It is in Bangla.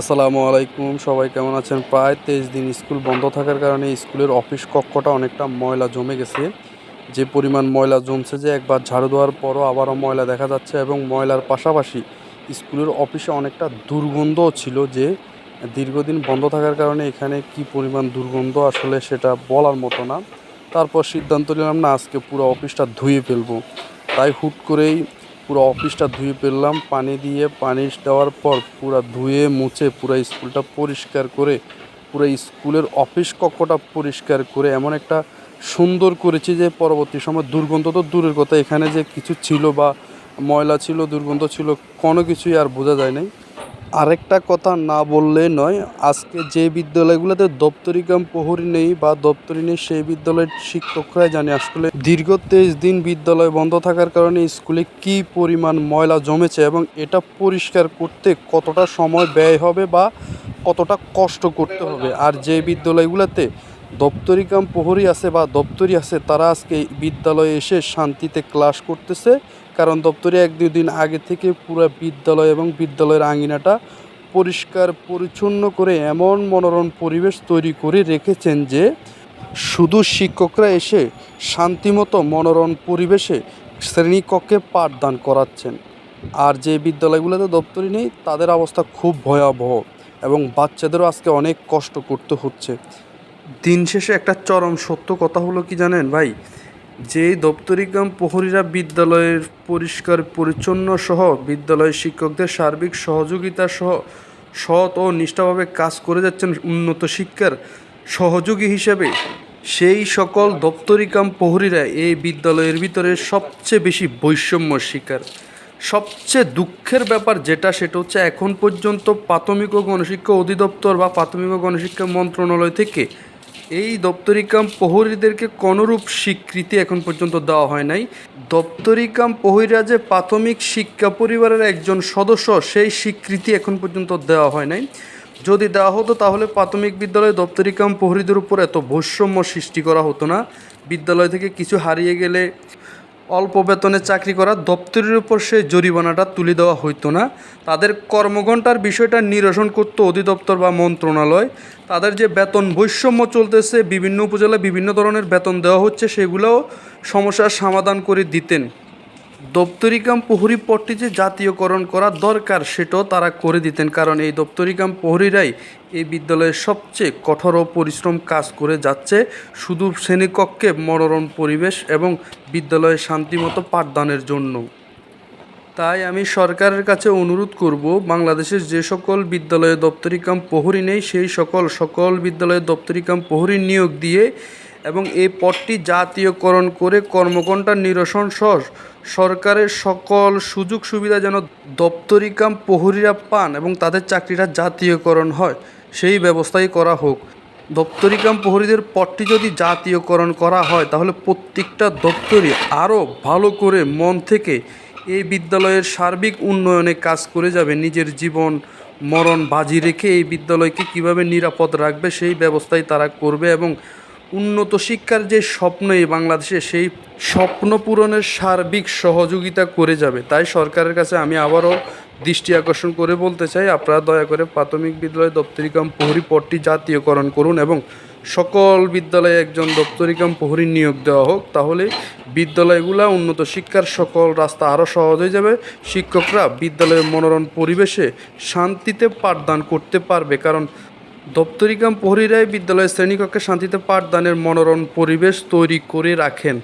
আসসালামু আলাইকুম। সবাই কেমন আছেন? প্রায় তেইশ দিন স্কুল বন্ধ থাকার কারণে স্কুলের অফিস কক্ষটা অনেকটা ময়লা জমে গেছে। যে পরিমাণ ময়লা জমছে যে একবার ঝাড়ু দেওয়ার পরও আবারও ময়লা দেখা যাচ্ছে এবং ময়লার পাশাপাশি স্কুলের অফিসে অনেকটা দুর্গন্ধও ছিল যে দীর্ঘদিন বন্ধ থাকার কারণে এখানে কি পরিমাণ দুর্গন্ধ আসলে সেটা বলার মতো না। তারপর সিদ্ধান্ত নিলাম, না, আজকে পুরো অফিসটা ধুয়ে ফেলব। তাই হুট করেই পুরো অফিসটা ধুয়ে ফেললাম, পানি দিয়ে পানি দেওয়ার পর পুরো ধুয়ে মুছে পুরো স্কুলটা পরিষ্কার করে, পুরো স্কুলের অফিস কক্ষটা পরিষ্কার করে এমন একটা সুন্দর করেছি যে পরবর্তী সময় দুর্গন্ধ তো দূরের কথা, এখানে যে কিছু ছিল বা ময়লা ছিল, দুর্গন্ধ ছিল, কোনো কিছুই আর বোঝা যায় নাই। আরেকটা কথা না বললে নয়, আজকে যে বিদ্যালয়গুলোতে দপ্তরি কাম প্রহরী নেই বা দপ্তরি নেই, সেই বিদ্যালয়ের শিক্ষকরাই জানে আসলে দীর্ঘ তেইশ দিন বিদ্যালয় বন্ধ থাকার কারণে স্কুলে কি পরিমাণ ময়লা জমেছে এবং এটা পরিষ্কার করতে কতটা সময় ব্যয় হবে বা কতটা কষ্ট করতে হবে। আর যে বিদ্যালয়গুলোতে দপ্তরি কাম প্রহরী আছে বা দপ্তরি আছে, তারা আজকে বিদ্যালয়ে এসে শান্তিতে ক্লাস করতেছে। কারণ দপ্তরে এক দুই দিন আগে থেকে পুরো বিদ্যালয় এবং বিদ্যালয়ের আঙিনাটা পরিষ্কার, পরিচ্ছন্ন করে এমন মনোরম পরিবেশ তৈরি করে রেখেছেন যে, শুধু শিক্ষকরা এসে শান্তিমতো মনোরম পরিবেশে শ্রেণীকক্ষে পাঠদান করাচ্ছেন। আর যে বিদ্যালয়গুলোতে দপ্তরি নেই, তাদের অবস্থা খুব ভয়াবহ এবং বাচ্চাদেরও আজকে অনেক কষ্ট করতে হচ্ছে। দিন শেষে একটা চরম সত্য কথা হলো কি জানেন ভাই? যে দপ্তরিকাম প্রহরীরা বিদ্যালয়ের পরিষ্কার, পরিচ্ছন্ন সহ বিদ্যালয়ের শিক্ষকদের সার্বিক সহযোগিতা সহ সৎ ও নিষ্ঠাভাবে কাজ করে যাচ্ছেন উন্নত শিক্ষার সহযোগী হিসেবে, সেই সকল দপ্তরিকাম প্রহরীরা এই বিদ্যালয়ের ভিতরে সবচেয়ে বেশি বৈষম্য শিকার। সবচেয়ে দুঃখের ব্যাপার যেটা, সেটা হচ্ছে এখন পর্যন্ত প্রাথমিক ও গণশিক্ষা অধিদপ্তর বা প্রাথমিক ও গণশিক্ষা মন্ত্রণালয় থেকে এই দপ্তরিকাম প্রহরীদেরকে কোনোরূপ স্বীকৃতি এখন পর্যন্ত দেওয়া হয় নাই। দপ্তরিকাম প্রহরীরা যে প্রাথমিক শিক্ষা পরিবারের একজন সদস্য, সেই স্বীকৃতি এখন পর্যন্ত দেওয়া হয় নাই। যদি দেওয়া হতো, তাহলে প্রাথমিক বিদ্যালয়ে দপ্তরিকাম প্রহরীদের উপর এত বৈষম্য সৃষ্টি করা হতো না। বিদ্যালয় থেকে কিছু হারিয়ে গেলে অল্প বেতনে চাকরি করা দপ্তরের উপর সেই জরিমানাটা তুলে দেওয়া হইতো না। তাদের কর্মঘণ্টার বিষয়টা নিরসন করতো অধিদপ্তর বা মন্ত্রণালয়। তাদের যে বেতন বৈষম্য চলতেছে, বিভিন্ন উপজেলায় বিভিন্ন ধরনের বেতন দেওয়া হচ্ছে, সেগুলোও সমস্যার সমাধান করে দিতেন। দপ্তরিকাম প্রহরী পদটি যে জাতীয়করণ করা দরকার, সেটাও তারা করে দিতেন। কারণ এই দপ্তরিকাম প্রহরীরাই এই বিদ্যালয়ের সবচেয়ে কঠোর ও পরিশ্রম কাজ করে যাচ্ছে। শুধু শ্রেণীকক্ষে মনোরম পরিবেশ এবং বিদ্যালয়ে শান্তিমতো পাঠদানের জন্য। তাই আমি সরকারের কাছে অনুরোধ করব, বাংলাদেশের যে সকল বিদ্যালয়ে দপ্তরিকাম প্রহরী নেই, সেই সকল সকল বিদ্যালয়ে দপ্তরিকাম প্রহরী নিয়োগ দিয়ে এবং এই পদটি জাতীয়করণ করে কর্মঘণ্টা নিরসন সহ সরকারের সকল সুযোগ সুবিধা যেন দপ্তরিকাম প্রহরীরা পান এবং তাদের চাকরিটা জাতীয়করণ হয়, সেই ব্যবস্থাই করা হোক। দপ্তরিকাম প্রহরীদের পদটি যদি জাতীয়করণ করা হয়, তাহলে প্রত্যেকটা দপ্তরই আরও ভালো করে মন থেকে এই বিদ্যালয়ের সার্বিক উন্নয়নে কাজ করে যাবে। নিজের জীবন মরণ বাজি রেখে এই বিদ্যালয়কে কীভাবে নিরাপদ রাখবে, সেই ব্যবস্থাই তারা করবে এবং উন্নত শিক্ষার যে স্বপ্ন এই বাংলাদেশে, সেই স্বপ্ন পূরণের সার্বিক সহযোগিতা করে যাবে। তাই সরকারের কাছে আমি আবারও দৃষ্টি আকর্ষণ করে বলতে চাই, আপনারা দয়া করে প্রাথমিক বিদ্যালয় দপ্তরিকাম প্রহরী পদটি জাতীয়করণ করুন এবং সকল বিদ্যালয়ে একজন দপ্তরিকাম প্রহরী নিয়োগ দেওয়া হোক, তাহলে বিদ্যালয়গুলো উন্নত শিক্ষার সকল রাস্তা আরও সহজ হয়ে যাবে। শিক্ষকরা বিদ্যালয়ের মনোরম পরিবেশে শান্তিতে পাঠদান করতে পারবে, কারণ দপ্তরিকাম প্রহরীরাই বিদ্যালয়ের শ্রেণীকক্ষে শান্তিতে পাঠদানের মনোরম পরিবেশ তৈরি করে রাখেন।